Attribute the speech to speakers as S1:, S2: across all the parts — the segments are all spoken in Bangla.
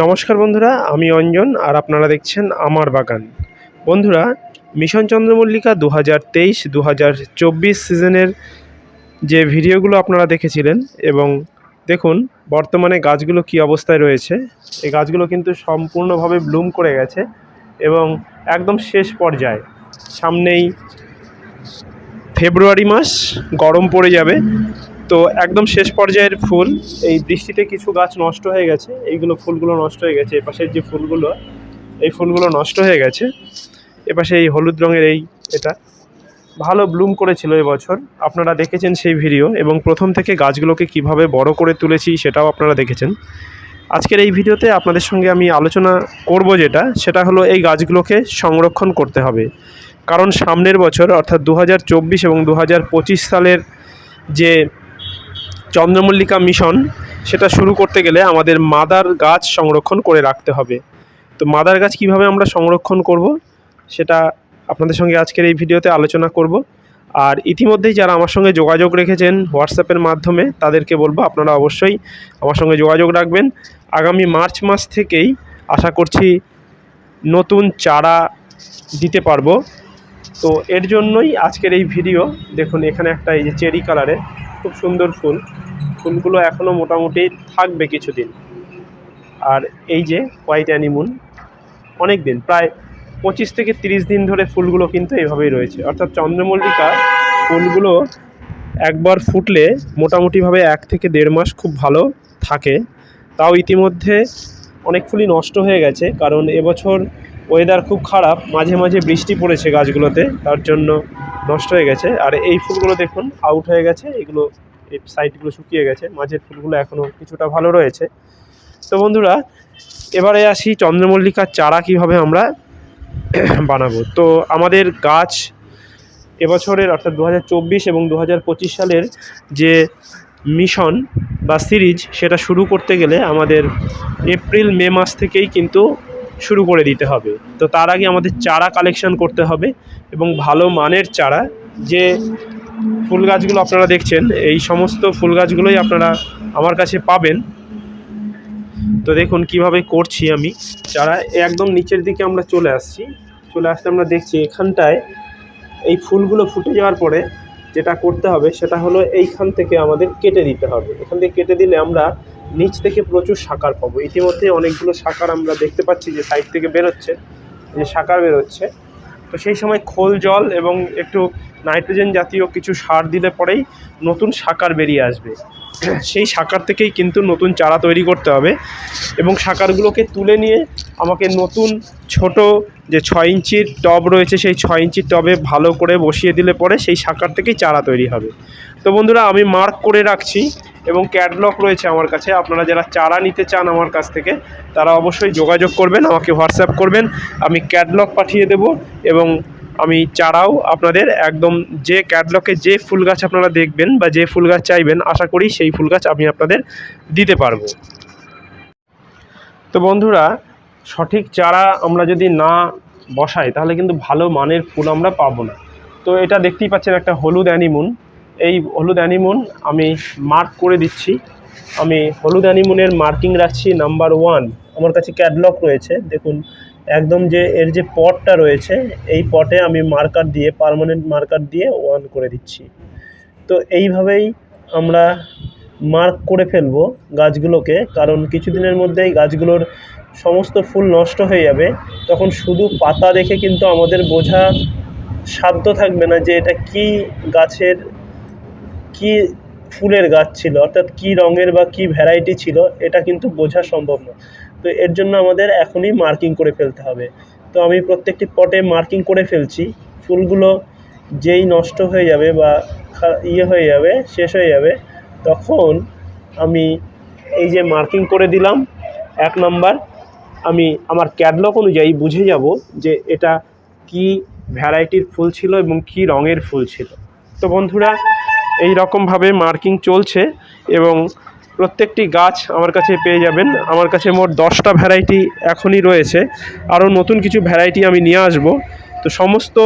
S1: নমস্কার বন্ধুরা, আমি অঞ্জন আর আপনারা দেখছেন আমার বাগান। বন্ধুরা, মিশন চন্দ্রমল্লিকা দু হাজার তেইশ দু হাজার চব্বিশ সিজনের যে ভিডিওগুলো আপনারা দেখেছিলেন এবং দেখুন, বর্তমানে গাছগুলো কি অবস্থায় রয়েছে, এই গাছগুলো কিন্তু সম্পূর্ণভাবে ব্লুম করে গেছে এবং একদম শেষ পর্যায়ে। সামনেই ফেব্রুয়ারি মাস, গরম পড়ে যাবে তো একদম শেষ পর্যায়ের ফুল, এই বৃষ্টিতে কিছু গাছ নষ্ট হয়ে গেছে, এইগুলো ফুলগুলো নষ্ট হয়ে গেছে, এপাশের যে ফুলগুলো, এই ফুলগুলো নষ্ট হয়ে গেছে, এপাশে এই হলুদ রঙের এই এটা, ভালো ব্লুম করেছিল এবছর, আপনারা দেখেছেন সেই ভিডিও, এবং প্রথম থেকে গাছগুলোকে কীভাবে বড় করে তুলেছি সেটাও আপনারা দেখেছেন। আজকের এই ভিডিওতে আপনাদের সঙ্গে আমি আলোচনা করব যেটা, সেটা হলো এই গাছগুলোকে সংরক্ষণ করতে হবে। কারণ সামনের বছর, অর্থাৎ দু হাজার চব্বিশ এবং দু হাজার পঁচিশ সালের যে চন্দ্রমল্লিকা মিশন, সেটা শুরু করতে গেলে আমাদের মাদার গাছ সংরক্ষণ করে রাখতে হবে। তো মাদার গাছ কীভাবে আমরা সংরক্ষণ করব, সেটা আপনাদের সঙ্গে আজকের এই ভিডিওতে আলোচনা করব। আর ইতিমধ্যেই যারা আমার সঙ্গে যোগাযোগ রেখেছেন হোয়াটসঅ্যাপের মাধ্যমে, তাদেরকে বলব আপনারা অবশ্যই আমার সঙ্গে যোগাযোগ রাখবেন। আগামী মার্চ মাস থেকেই আশা করছি নতুন চারা দিতে পারব। তো এর জন্যই আজকের এই ভিডিও, দেখুন এখানে একটা এই যে চেরি কালারের খুব সুন্দর ফুল। ফুলগুলো এখনও মোটামুটি থাকবে কিছুদিন। আর এই যে হোয়াইট অ্যানিমুন অনেক দিন প্রায় পঁচিশ থেকে তিরিশ দিন ধরে ফুলগুলো কিন্তু এভাবেই রয়েছে। অর্থাৎ চন্দ্রমল্লিকা ফুলগুলো একবার ফুটলে মোটামুটিভাবে এক থেকে দেড় মাস খুব ভালো থাকে। তাও ইতিমধ্যে অনেক ফুলই নষ্ট হয়ে গেছে, কারণ এবছর ওয়েদার খুব খারাপ, মাঝে মাঝে বৃষ্টি পড়েছে গাছগুলোতে, তার জন্য নষ্ট হয়ে গেছে। আর এই ফুলগুলো দেখুন আউট হয়ে গেছে। এগুলো, এই সাইডগুলো শুকিয়ে গেছে। মাঝের ফুলগুলো এখনও কিছুটা ভালো রয়েছে। তো বন্ধুরা, এবারে আসি চন্দ্রমল্লিকার চারা কীভাবে আমরা বানাবো। তো আমাদের গাছ এবছরের, অর্থাৎ দু হাজার চব্বিশ এবং দু হাজার পঁচিশ সালের যে মিশন বা সিরিজ, সেটা শুরু করতে গেলে আমাদের এপ্রিল, মে মাস থেকেই কিন্তু শুরু করে দিতে হবে। তো তার আগে আমাদের চারা কালেকশন করতে হবে এবং ভালো মানের চারা, যে ফুল গাছগুলো আপনারা দেখছেন, এই সমস্ত ফুল গাছগুলোই আপনারা আমার কাছে পাবেন। তো দেখুন কীভাবে করছি আমি। চারা একদম নিচের দিকে আমরা চলে আসছি। চলে আসতে আমরা দেখছি এখানটায় এই ফুলগুলো ফুটে যাওয়ার পরে যেটা করতে হবে সেটা হলো এইখান থেকে আমাদের কেটে দিতে হবে। এখান থেকে কেটে দিলে আমরা নিচ থেকে প্রচুর সাকার পাবো। ইতিমধ্যে অনেকগুলো সাকার আমরা দেখতে পাচ্ছি যে সাইড থেকে বেরোচ্ছে, যে সাকার বেরোচ্ছে। তো সেই সময় খোল জল এবং একটু নাইট্রোজেন জাতীয় কিছু সার দিলে পরেই নতুন সাকার বেরিয়ে আসবে। সেই সাকার থেকেই কিন্তু নতুন চারা তৈরি করতে হবে এবং সাকারগুলোকে তুলে নিয়ে আমাকে নতুন ছোট যে ছয় ইঞ্চির টব রয়েছে, সেই ছয় ইঞ্চির টবে ভালো করে বসিয়ে দিলে পরে সেই সাকার থেকেই চারা তৈরি হবে। তো বন্ধুরা, আমি মার্ক করে রাখছি। এবং ক্যাটলগ রয়েছে আমার কাছে। আপনারা যারা চারা নিতে চান আমার কাছ থেকে, তারা অবশ্যই যোগাযোগ করবেন, আমাকে হোয়াটসঅ্যাপ করবেন। আমি ক্যাটলগ পাঠিয়ে দেব এবং আমি চারাও আপনাদের একদম যে ক্যাটলগে যে ফুল গাছ আপনারা দেখবেন বা যে ফুল গাছ চাইবেন, আশা করি সেই ফুল গাছ আমি আপনাদের দিতে পারব। তো বন্ধুরা, সঠিক চারা আমরা যদি না বসাই, তাহলে কিন্তু ভালো মানের ফুল আমরা পাবো না। তো এটা দেখতেই পাচ্ছেন একটা হলুদ অ্যানিমুন। এই হলুদ অ্যানিমুন আমি মার্ক করে দিচ্ছি। আমি হলুদ অ্যানিমুনের মার্কিং রাখছি নাম্বার ওয়ান আমার কাছে ক্যাটলগ রয়েছে। দেখুন, একদম যে এর যে পটটা রয়েছে, এই পটে আমি মার্কার দিয়ে পার্মানেন্ট মার্কার দিয়ে ওয়ান করে দিচ্ছি। তো এইভাবেই আমরা মার্ক করে ফেলব গাছগুলোকে, কারণ কিছুদিনের মধ্যেই গাছগুলোর সমস্ত ফুল নষ্ট হয়ে যাবে। তখন শুধু পাতা দেখে কিন্তু আমাদের বোঝা সাধ্য থাকবে না যে এটা কি গাছের কি ফুলের গাছ ছিল, অর্থাৎ কি রঙের বা কি ভ্যারাইটি ছিল, এটা কিন্তু বোঝা সম্ভব না তো এর জন্য আমাদের এখনই মার্কিং করে ফেলতে হবে। তো আমি প্রত্যেকটি পটে মার্কিং করে ফেলছি। ফুলগুলো যেই নষ্ট হয়ে যাবে বা ইয়ে হয়ে যাবে, শেষ হয়ে যাবে, তখন আমি এই যে মার্কিং করে দিলাম, এক নাম্বার আমি আমার ক্যাটলগ অনুযায়ী বুঝে যাব যে এটা কি ভ্যারাইটির ফুল ছিল এবং কি রঙের ফুল ছিল। তো বন্ধুরা এই রকমভাবে মার্কিং চলছে এবং প্রত্যেকটি গাছ আমার কাছে পেয়ে যাবেন। আমার কাছে মোট দশটা ভ্যারাইটি এখনই রয়েছে। আরও নতুন কিছু ভ্যারাইটি আমি নিয়ে আসব। তো সমস্ত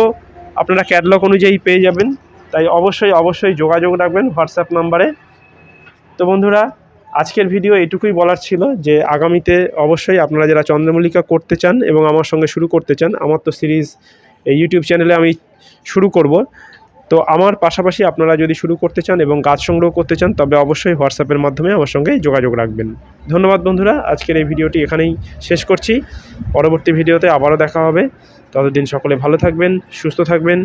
S1: আপনারা ক্যাটলগ অনুযায়ী পেয়ে যাবেন। তাই অবশ্যই অবশ্যই যোগাযোগ রাখবেন হোয়াটসঅ্যাপ নাম্বারে। তো বন্ধুরা, আজকের ভিডিও এটুকুই বলার ছিল যে আগামীতে অবশ্যই আপনারা যারা চন্দ্রমল্লিকা করতে চান এবং আমার সঙ্গে শুরু করতে চান, আমার তো সিরিজ এই ইউটিউব চ্যানেলে আমি শুরু করব। তো আমার পাশাপাশি আপনারা যদি শুরু করতে চান এবং গাছ সংগ্রহ করতে চান, তবে অবশ্যই হোয়াটসঅ্যাপের মাধ্যমে আমার সঙ্গে যোগাযোগ রাখবেন। ধন্যবাদ বন্ধুরা, আজকের এই ভিডিওটি এখানেই শেষ করছি। পরবর্তী ভিডিওতে আবারও দেখা হবে। ততদিন সকলে ভালো থাকবেন, সুস্থ থাকবেন।